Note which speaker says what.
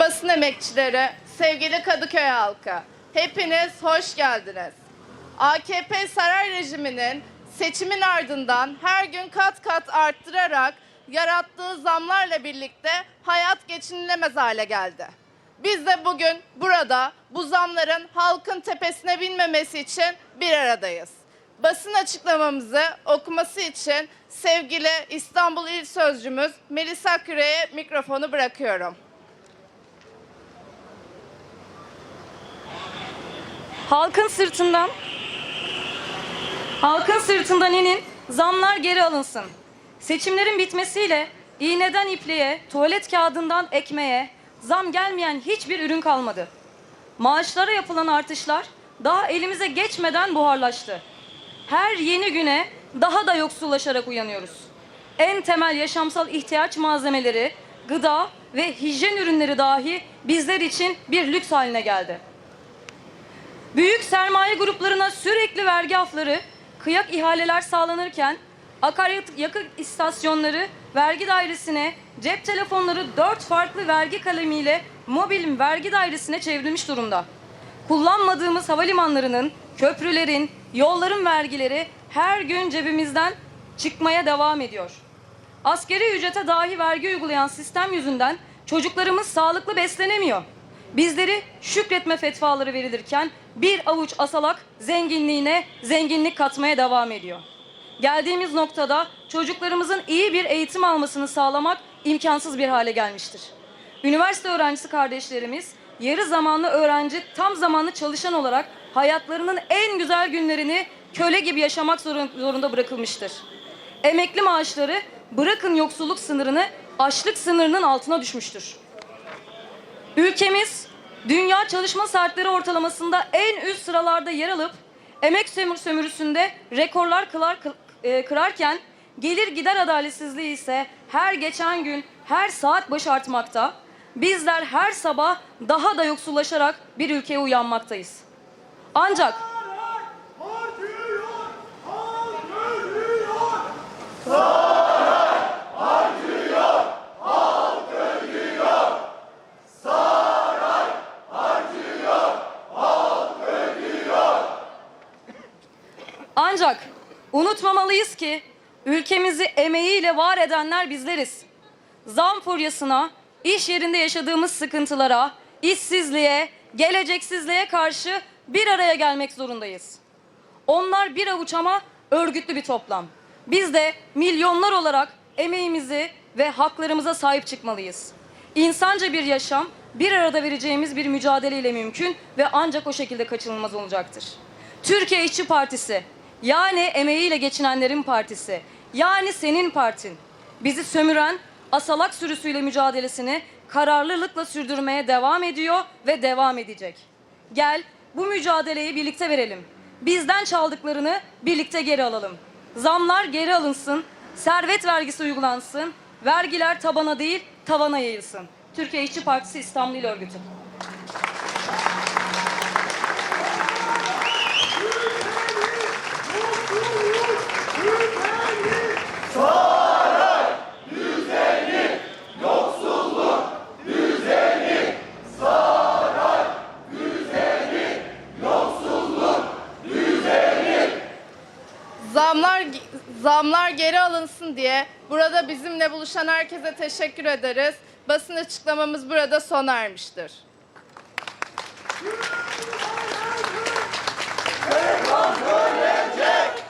Speaker 1: basın emekçileri, sevgili Kadıköy halkı, hepiniz hoş geldiniz. AKP saray rejiminin seçimin ardından her gün kat kat arttırarak yarattığı zamlarla birlikte hayat geçinilemez hale geldi. Biz de bugün burada bu zamların halkın tepesine binmemesi için bir aradayız. Basın açıklamamızı okuması için sevgili İstanbul İl Sözcümüz Melisa Küre'ye mikrofonu bırakıyorum.
Speaker 2: Halkın sırtından Halkın sırtından inin, zamlar geri alınsın. Seçimlerin bitmesiyle iğneden ipliğe, tuvalet kağıdından ekmeğe zam gelmeyen hiçbir ürün kalmadı. Maaşlara yapılan artışlar daha elimize geçmeden buharlaştı. Her yeni güne daha da yoksullaşarak uyanıyoruz. En temel yaşamsal ihtiyaç malzemeleri, gıda ve hijyen ürünleri dahi bizler için bir lüks haline geldi. Büyük sermaye gruplarına sürekli vergi afları, kıyak ihaleler sağlanırken akaryakıt istasyonları vergi dairesine, cep telefonları dört farklı vergi kalemiyle mobil vergi dairesine çevrilmiş durumda. Kullanmadığımız havalimanlarının, köprülerin, yolların vergileri her gün cebimizden çıkmaya devam ediyor. Askeri ücrete dahi vergi uygulayan sistem yüzünden çocuklarımız sağlıklı beslenemiyor. Bizleri şükretme fetvaları verilirken bir avuç asalak zenginliğine zenginlik katmaya devam ediyor. Geldiğimiz noktada çocuklarımızın iyi bir eğitim almasını sağlamak imkansız bir hale gelmiştir. Üniversite öğrencisi kardeşlerimiz yarı zamanlı öğrenci, tam zamanlı çalışan olarak hayatlarının en güzel günlerini köle gibi yaşamak zorun- zorunda bırakılmıştır. Emekli maaşları bırakın yoksulluk sınırını açlık sınırının altına düşmüştür. Ülkemiz dünya çalışma saatleri ortalamasında en üst sıralarda yer alıp emek sömür sömürüsünde rekorlar kılar, kı- e, kırarken gelir gider adaletsizliği ise her geçen gün her saat başı artmakta. Bizler her sabah daha da yoksullaşarak bir ülkeye uyanmaktayız. Ancak Ancak unutmamalıyız ki ülkemizi emeğiyle var edenler bizleriz. Zam furyasına, iş yerinde yaşadığımız sıkıntılara, işsizliğe, geleceksizliğe karşı bir araya gelmek zorundayız. Onlar bir avuç ama örgütlü bir toplam. Biz de milyonlar olarak emeğimizi ve haklarımıza sahip çıkmalıyız. İnsanca bir yaşam bir arada vereceğimiz bir mücadeleyle mümkün ve ancak o şekilde kaçınılmaz olacaktır. Türkiye İşçi Partisi yani emeğiyle geçinenlerin partisi yani senin partin bizi sömüren asalak sürüsüyle mücadelesini kararlılıkla sürdürmeye devam ediyor ve devam edecek. Gel bu mücadeleyi birlikte verelim. Bizden çaldıklarını birlikte geri alalım. Zamlar geri alınsın, servet vergisi uygulansın, vergiler tabana değil tavana yayılsın. Türkiye İşçi Partisi İstanbul İl Örgütü.
Speaker 1: zamlar geri alınsın diye burada bizimle buluşan herkese teşekkür ederiz. Basın açıklamamız burada sona ermiştir. Hep kontrol edecek!